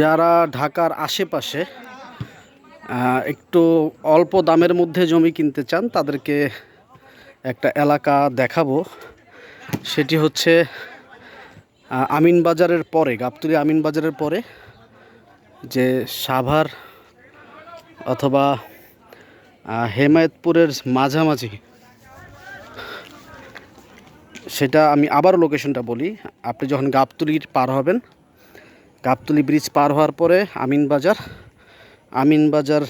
যারা ঢাকার আশেপাশে একটু অল্প দামের মধ্যে জমি কিনতে চান, তাদেরকে একটা এলাকা দেখাবো। সেটি হচ্ছে আমিন বাজারের পরে, গাবতলি আমিন বাজারের পরে যে সাভার অথবা হেমায়েতপুরের মাঝামাঝি, সেটা আমি আবারও লোকেশনটা বলি। আপনি যখন গাবতলির পার হবেন গাবতলি ব্রিজ পার হওয়ার পরে আমিন বাজার। আমিন বাজার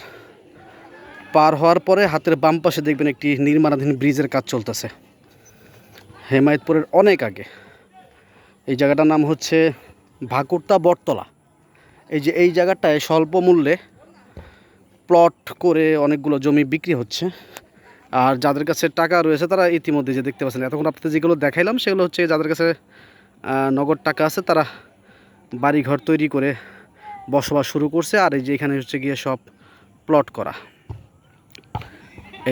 পার হওয়ার পরে হাতের বাম পাশে দেখবেন একটি নির্মাণাধীন ব্রিজের কাজ চলতেছে। হেমায়তপুরের অনেক আগে। এই জায়গাটার নাম হচ্ছে ভাকুরতা বটতলা। এই যে এই জায়গাটায় স্বল্প মূল্যে প্লট করে অনেকগুলো জমি বিক্রি হচ্ছে। আর যাদের কাছে টাকা রয়েছে তারা ইতিমধ্যে যে দেখতে পাচ্ছেন, এতক্ষণ আপনাদের যেগুলো দেখাইলাম সেগুলো হচ্ছে যাদের কাছে নগদ টাকা আছে তারা বাড়ি ঘর তৈরি করে বসবাস শুরু করছে আর এই যে এখানে হচ্ছে গিয়ে সব প্লট করা।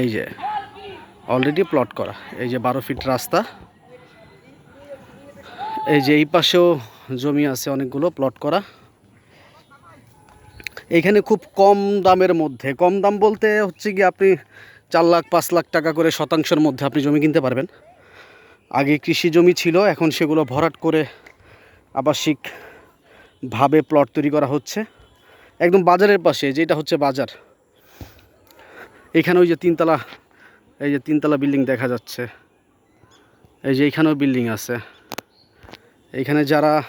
এই যে অলরেডি প্লট করা। এই যে বারো ফিট রাস্তা। এই যে এই পাশেও জমি আছে অনেকগুলো প্লট করা। এইখানে খুব কম দামের মধ্যে। কম দাম বলতে হচ্ছে কি আপনি চার লাখ, পাঁচ লাখ টাকা করে শতাংশের মধ্যে আপনি জমি কিনতে পারবেন। আগে কৃষি জমি ছিল, এখন সেগুলো ভরাট করে আবাসিক ভাবে প্লট তৈরি করা হচ্ছে। একদম বাজারের পাশে, যেটা হচ্ছে বাজার। এখানে ওই যে তিনতলা, এই যে তিনতলা বিল্ডিং দেখা যাচ্ছে। এই যে এইখানেও বিল্ডিং আছে। এইখানে যারা,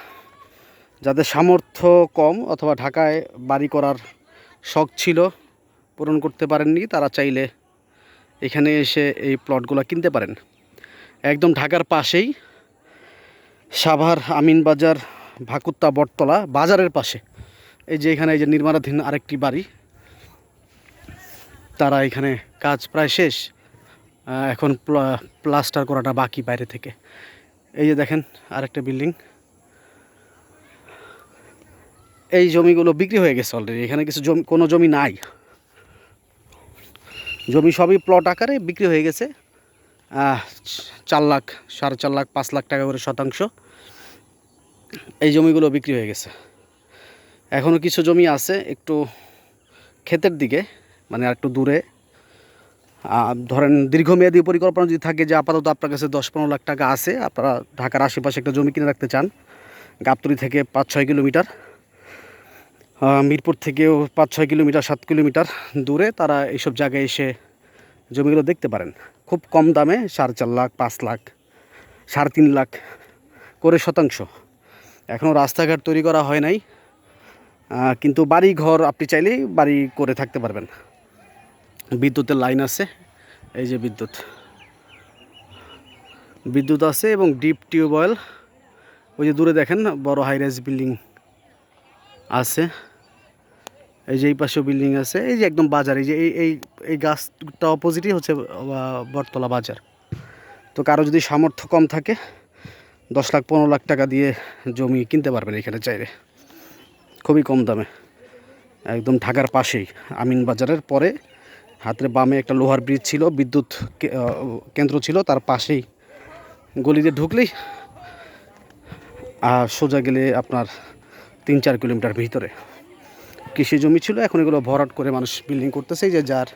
যাদের সামর্থ্য কম অথবা ঢাকায় বাড়ি করার শখ ছিল, পূরণ করতে পারেননি, তারা চাইলে এখানে এসে এই প্লটগুলো কিনতে পারেন। একদম ঢাকার পাশেই, সাভার আমিনবাজার ভাকুত্তা বটতলা বাজারের পাশে। এই যে এখানে এই যে নির্মাণাধীন আরেকটি বাড়ি। তারা এখানে কাজ প্রায় শেষ। এখন প্লা- প্লাস্টার করাটা বাকি বাইরে থেকে। এই যে দেখেন আরেকটা বিল্ডিং। এই জমিগুলো বিক্রি হয়ে গেছে অলরেডি এখানে কিছু জমি, কোনো জমি নাই। জমি সবই প্লট আকারে বিক্রি হয়ে গেছে। চার লাখ, সাড়ে চার লাখ, পাঁচ লাখ টাকা করে শতাংশ। এই জমিগুলো বিক্রি হয়ে গেছে। এখনও কিছু জমি আছে একটু ক্ষেতের দিকে মানে একটু দূরে। ধরেন দীর্ঘমেয়াদী পরিকল্পনা যদি থাকে যে আপাতত আপনার কাছে দশ পনেরো লাখ টাকা আছে, আপনারা ঢাকার আশেপাশে একটা জমি কিনে রাখতে চান, গাবতলি থেকে পাঁচ ছয় কিলোমিটার। মিরপুর থেকেও পাঁচ ছয় কিলোমিটার, সাত কিলোমিটার দূরে তারা এইসব জায়গায় এসে জমিগুলো দেখতে পারেন। খুব কম দামে সাড়ে চার লাখ, পাঁচ লাখ, সাড়ে তিন লাখ করে শতাংশ। এখনও রাস্তাঘাট তৈরি করা হয় নাই। কিন্তু বাড়ি ঘর আপনি চাইলেই বাড়ি করে থাকতে পারবেন। বিদ্যুতের লাইন আছে, এই যে বিদ্যুৎ। বিদ্যুৎ আছে এবং ডিপ টিউবওয়েল ওই যে দূরে দেখেন বড় হাইরাইজ বিল্ডিং আছে। এই যে এই পাশেও বিল্ডিং আছে, এই যে একদম বাজার, এই যে এই এই এই গাছটা অপোজিটই হচ্ছে বটতলা বাজার। তো কারও যদি সামর্থ্য কম থাকে দশ লাখ, পনেরো লাখ টাকা দিয়ে জমি কিনতে পারবেন এখানে চাইলে। খুবই কম দামে। একদম ঢাকার পাশেই, আমিন বাজারের পরে। হাতের বামে একটা লোহার ব্রিজ ছিল, বিদ্যুৎ কেন্দ্র ছিল, তার পাশেই গলিতে ঢুকলেই, আর সোজা গেলে আপনার তিন চার কিলোমিটার ভিতরে। কৃষি জমি ছিল, এখন এগুলো ভরাট করে মানুষ বিল্ডিং করতেছে যে যার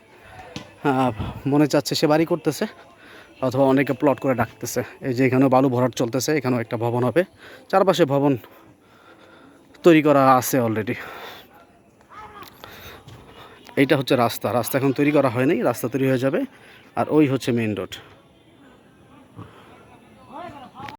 মনে চাচ্ছে সে বাড়ি করতেছে। অথবা অনেকে প্লট করে ডাকতেছে। এই যে এখানেও বালু ভরাট চলতেছে, এখানেও একটা ভবন হবে। চারপাশে ভবন তৈরি করা আছে অলরেডি এইটা হচ্ছে রাস্তা। রাস্তা এখন তৈরি করা হয়নি, রাস্তা তৈরি হয়ে যাবে। আর ওই হচ্ছে মেন রোড